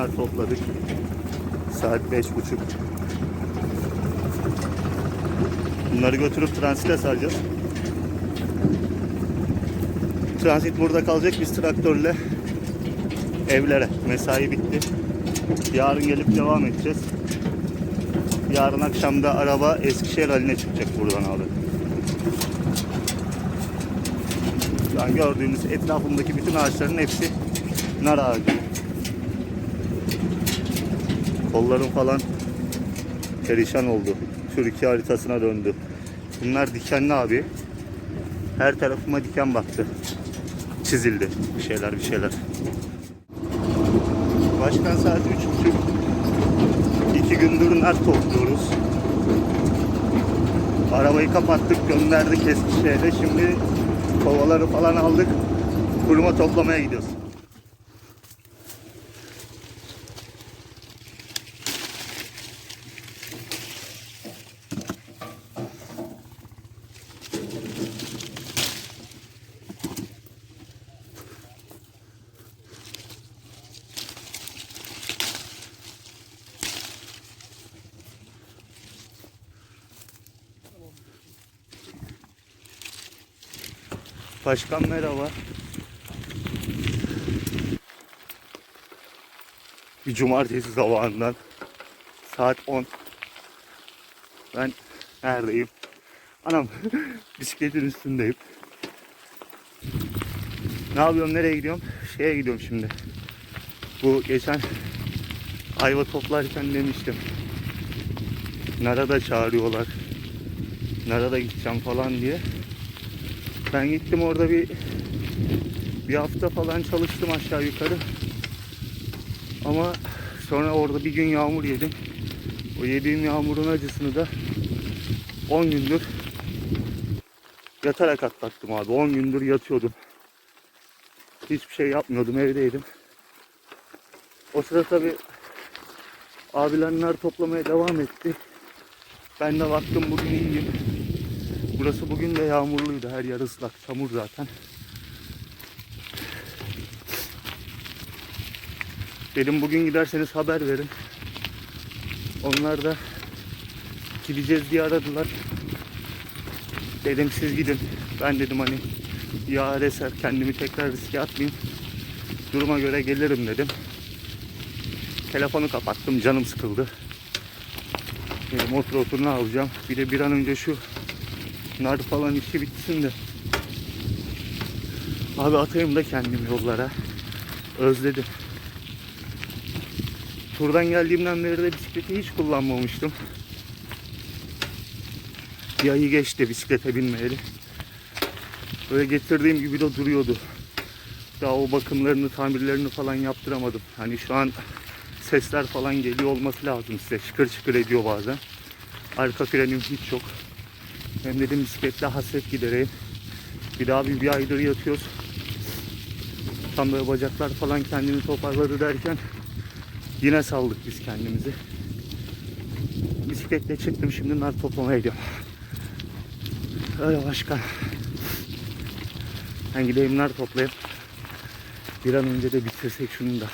nar topladık. Saat beş buçuk. Bunları götürüp transite saracağız. Transit burada kalacak. Biz traktörle evlere. Mesai bitti. Yarın gelip devam edeceğiz. Yarın akşam da araba Eskişehir haline çıkacak buradan abi. Şu an gördüğünüz etrafımdaki bütün ağaçların hepsi nar ağacı. Kollarım falan perişan oldu. Türkiye haritasına döndü. Bunlar dikenli abi. Her tarafıma diken baktı. Çizildi. Bir şeyler bir şeyler. Başkan saat üç buçuk. İki gündür nar topluyoruz. Arabayı kapattık, gönderdik Eskişehir'e. Şimdi kovaları falan aldık. Kuruma toplamaya gidiyoruz. Başkan merhaba. Bir cumartesi sabahından saat 10. Ben neredeyim? Anam bisikletin üstündeyim. Ne yapıyorum? Nereye gidiyorum? Şeye gidiyorum şimdi. Bu geçen ayva toplarken demiştim. Nara da çağırıyorlar. Nara da gideceğim falan diye. Ben gittim orada bir bir hafta falan çalıştım aşağı yukarı. Ama sonra orada bir gün yağmur yedim. O yediğim yağmurun acısını da 10 gündür yatarak atlattım abi. 10 gündür yatıyordum. Hiçbir şey yapmıyordum, evdeydim. O sırada tabi abiler toplamaya devam etti. Ben de baktım bugün iyiyim. Burası bugün de yağmurluydu. Her yer ıslak, çamur zaten. Dedim bugün giderseniz haber verin. Onlar da gideceğiz diye aradılar. Dedim siz gidin. Ben dedim hani yağar eser kendimi tekrar riske atmayayım. Duruma göre gelirim dedim. Telefonu kapattım canım sıkıldı. Dedim otur otur ne yapacağım. Bir de bir an önce şu nar falan işi bitsin de. Abi atayım da kendim yollara. Özledim. Turdan geldiğimden beri de bisikleti hiç kullanmamıştım. Bir ayı geçti bisiklete binmeyeli. Böyle getirdiğim gibi de duruyordu. Daha o bakımlarını, tamirlerini falan yaptıramadım. Hani şu an sesler falan geliyor olması lazım size. Çıkır çıkır ediyor bazen. Arka frenim hiç yok. Hem dedim bisikletle hasret gidereyim. Bir daha bir, bir aydır yatıyoruz. Tam böyle bacaklar falan kendini toparladı derken yine saldık biz kendimizi. Bisikletle çıktım şimdi nar toplamaya gidiyorum. Öyle başka. Ben gideyim nar toplayayım. Bir an önce de bitirsek şunu da.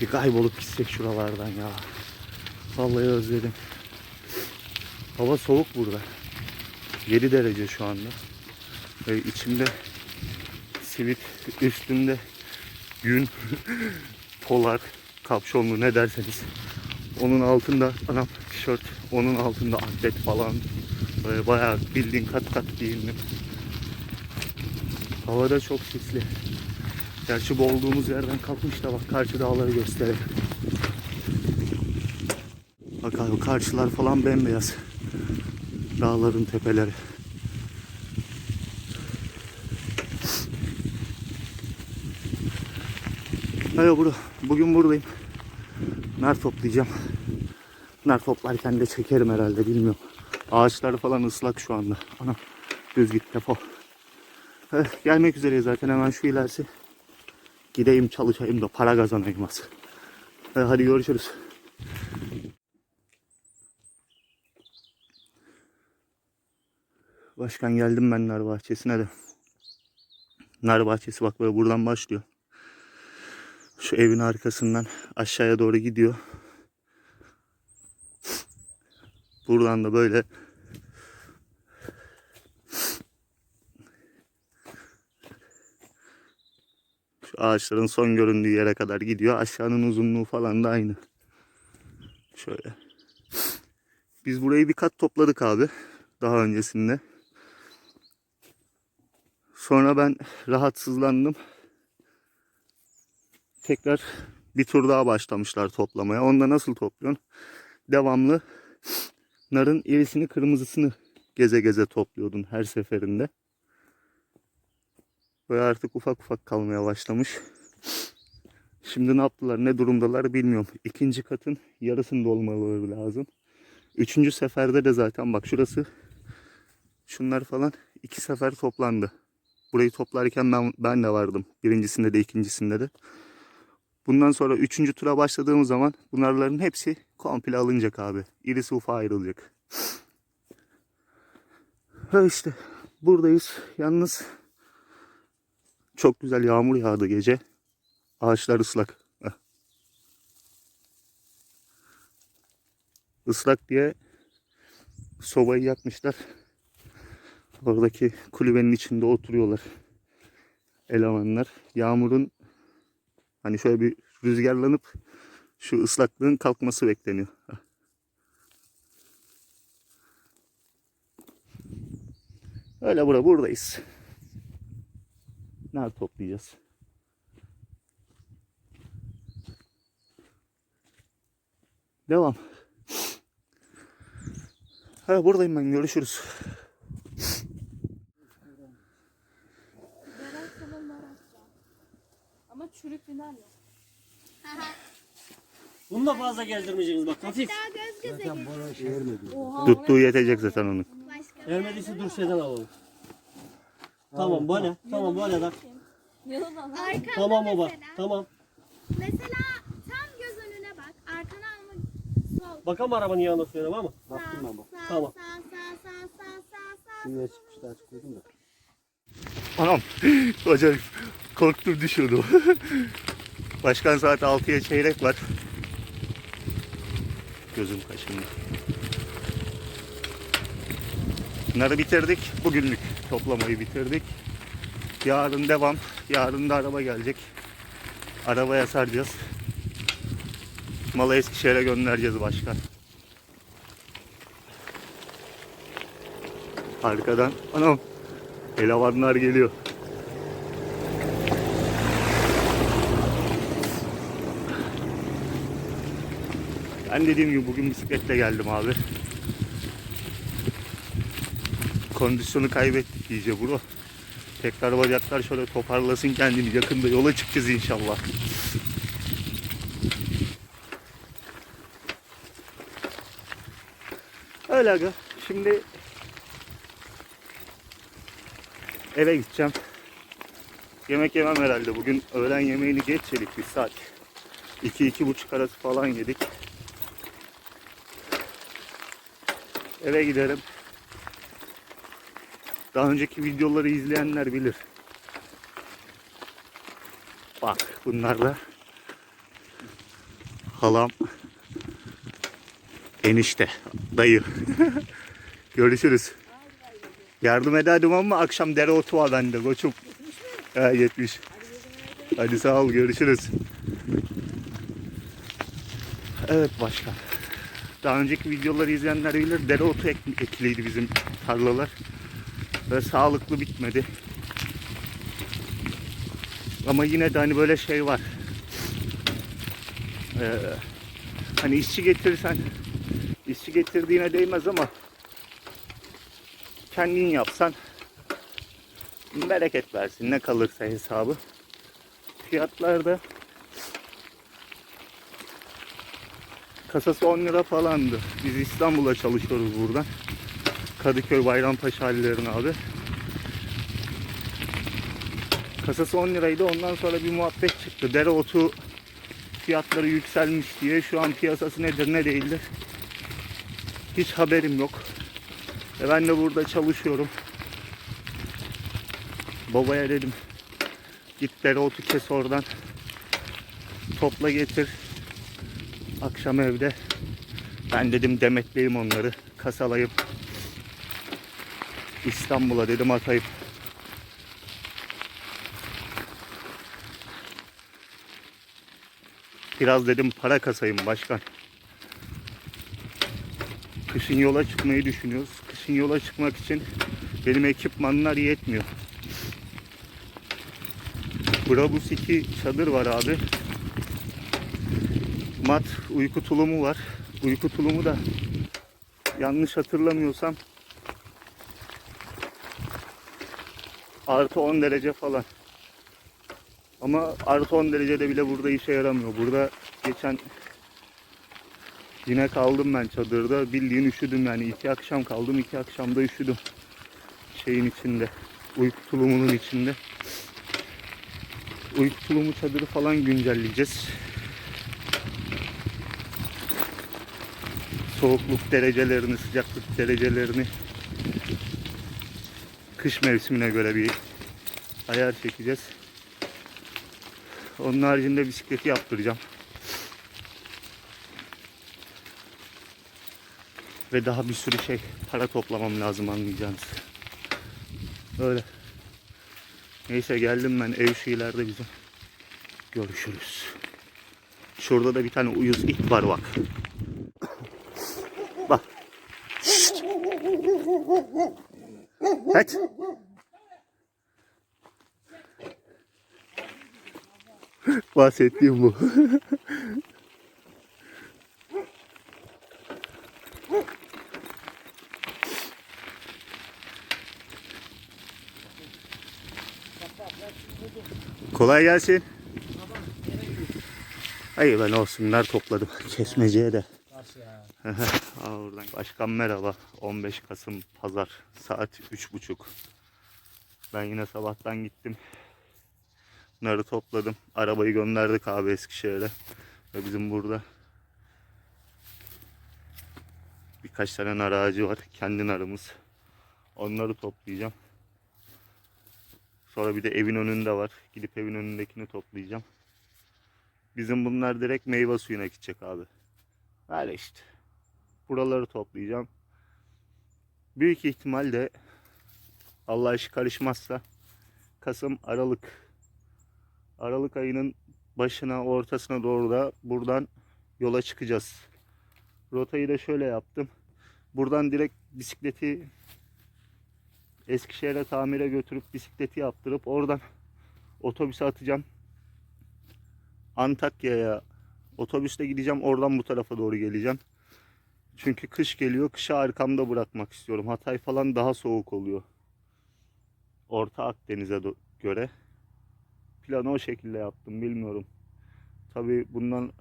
Bir kaybolup gitsek şuralardan ya. Vallahi özledim. Hava soğuk burada. 7 derece şu anda. Ve içimde sivit, üstümde yün, polar, kapşonlu ne derseniz. Onun altında anam tişört, onun altında atlet falan. Böyle bayağı bildiğin kat kat giyindim. Hava da çok sisli. Gerçi bu olduğumuz yerden kalkmış da bak karşı dağları göstereyim. Bak abi karşılar falan bembeyaz. Dağların tepeleri. Hayır bura. Bugün buradayım. Nar toplayacağım. Nar toplarken de çekerim herhalde bilmiyorum. Ağaçlar falan ıslak şu anda. Ana düz git defol. Eh, gelmek üzereyiz zaten hemen şu ilerisi. Gideyim çalışayım da para kazanayım az. Hadi görüşürüz. Başkan geldim ben nar bahçesine de. Nar bahçesi bak böyle buradan başlıyor. Şu evin arkasından aşağıya doğru gidiyor. Buradan da böyle şu ağaçların son göründüğü yere kadar gidiyor. Aşağının uzunluğu falan da aynı. Şöyle. Biz burayı bir kat topladık abi. Daha öncesinde. Sonra ben rahatsızlandım. Tekrar bir tur daha başlamışlar toplamaya. Onda nasıl topluyorsun? Devamlı narın irisini kırmızısını geze geze topluyordun her seferinde. Böyle artık ufak ufak kalmaya başlamış. Şimdi ne yaptılar ne durumdalar bilmiyorum. İkinci katın yarısında olmaları lazım. Üçüncü seferde de zaten bak şurası şunlar falan iki sefer toplandı. Burayı toplarken ben, ben de vardım. Birincisinde de ikincisinde de. Bundan sonra üçüncü tura başladığımız zaman bunların hepsi komple alınacak abi. İrisi ufa ayrılacak. Ha işte buradayız. Yalnız çok güzel yağmur yağdı gece. Ağaçlar ıslak. Islak diye sobayı yakmışlar. Oradaki kulübenin içinde oturuyorlar. Elemanlar. Yağmurun hani şöyle bir rüzgarlanıp şu ıslaklığın kalkması bekleniyor. Öyle bura buradayız. Nerede toplayacağız? Devam. Ha buradayım ben görüşürüz. Beren sana nar atacağım. Ama çürük bir nar yok. Da fazla gezdirmeyeceğiz bak hafif. Daha göz göze geliyor. Oha. Tuttuğu yetecek zaten onun. Başka Ermediyse dur şeyden alalım. Tamam böyle. Tamam böyle bak. Arkanda Tamam baba. mesela. Tamam. Mesela tam göz önüne bak. Arkana alma. Sol. Bakalım arabanın yanına suyuna var mı? Sağ, sağ, Tamam. sağ, sağ, sağ, sağ, sağ, sağ. Dünya çıkmışlar açıkladım da. Anam acayip korktum düşüyordu. Başkan saat 6'ya çeyrek var. Gözüm kaşındı. Bunları bitirdik. Bugünlük toplamayı bitirdik. Yarın devam. Yarın da araba gelecek. Arabaya saracağız. Malı Eskişehir'e göndereceğiz başkan. Arkadan anam elemanlar geliyor. Ben dediğim gibi bugün bisikletle geldim abi. Kondisyonu kaybettik iyice bro. Tekrar bacaklar şöyle toparlasın kendini. Yakında yola çıkacağız inşallah. Öyle aga. Şimdi eve gideceğim. Yemek yemem herhalde. Bugün öğlen yemeğini geç yedik bir saat. 2-2.30 arası falan yedik. Eve giderim. Daha önceki videoları izleyenler bilir. Bak bunlar da halam enişte dayı. Görüşürüz. Yardım ederdim ama akşam dereotu var bende koçum. He yetmiş. Hadi sağ ol görüşürüz. Evet başkan. Daha önceki videoları izleyenler bilir dereotu ek ekiliydi bizim tarlalar. Ve sağlıklı bitmedi. Ama yine de hani böyle şey var. Ee, hani işçi getirirsen işçi getirdiğine değmez ama kendin yapsan bereket versin ne kalırsa hesabı. Fiyatlar kasası 10 lira falandı. Biz İstanbul'a çalışıyoruz buradan. Kadıköy Bayrampaşa hallerin abi. Kasası 10 liraydı. Ondan sonra bir muhabbet çıktı. Dereotu fiyatları yükselmiş diye. Şu an piyasası nedir ne değildir. Hiç haberim yok. E ben de burada çalışıyorum. Babaya dedim git dereotu kes oradan. Topla getir. Akşam evde ben dedim demetleyeyim onları. Kasalayıp İstanbul'a dedim atayım. Biraz dedim para kasayım başkan. Kışın yola çıkmayı düşünüyoruz. Kışın yola çıkmak için benim ekipmanlar yetmiyor. Brabus 2 çadır var abi. Mat uyku tulumu var. Uyku tulumu da yanlış hatırlamıyorsam artı 10 derece falan. Ama artı 10 derecede bile burada işe yaramıyor. Burada geçen yine kaldım ben çadırda. Bildiğin üşüdüm yani. iki akşam kaldım. iki akşamda üşüdüm. Şeyin içinde. Uyku tulumunun içinde. Uyku tulumu çadırı falan güncelleyeceğiz. Soğukluk derecelerini, sıcaklık derecelerini kış mevsimine göre bir ayar çekeceğiz. Onun haricinde bisikleti yaptıracağım. Ve daha bir sürü şey para toplamam lazım anlayacağınız. Öyle. Neyse geldim ben ev şu ileride bizim. Görüşürüz. Şurada da bir tane uyuz it var bak. Kaç. Bahsettiğim bu. Kolay gelsin. Hayır ben olsunlar topladım. Kesmeceye de. Aa, oradan. Başkan merhaba. 15 Kasım Pazar. Saat 3.30. Ben yine sabahtan gittim. Bunları topladım. Arabayı gönderdik abi Eskişehir'e. Ve bizim burada birkaç tane nar ağacı var. Kendi narımız. Onları toplayacağım. Sonra bir de evin önünde var. Gidip evin önündekini toplayacağım. Bizim bunlar direkt meyve suyuna gidecek abi. Öyle işte. Buraları toplayacağım. Büyük ihtimalle Allah işi karışmazsa Kasım Aralık Aralık ayının başına ortasına doğru da buradan yola çıkacağız. Rotayı da şöyle yaptım. Buradan direkt bisikleti Eskişehir'e tamire götürüp bisikleti yaptırıp oradan otobüse atacağım. Antakya'ya otobüste gideceğim. Oradan bu tarafa doğru geleceğim. Çünkü kış geliyor. Kışı arkamda bırakmak istiyorum. Hatay falan daha soğuk oluyor. Orta Akdeniz'e göre. Planı o şekilde yaptım. Bilmiyorum. Tabi bundan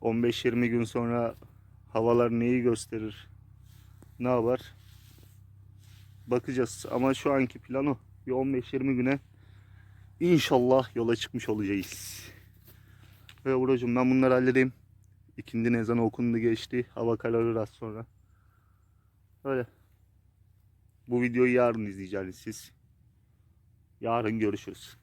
15-20 gün sonra havalar neyi gösterir? Ne yapar? Bakacağız. Ama şu anki plan o. Bir 15-20 güne inşallah yola çıkmış olacağız. Ve Buracığım ben bunları halledeyim. İkindi ezanı okundu geçti. Hava kararır az sonra. Öyle. Bu videoyu yarın izleyeceksiniz siz. Yarın görüşürüz.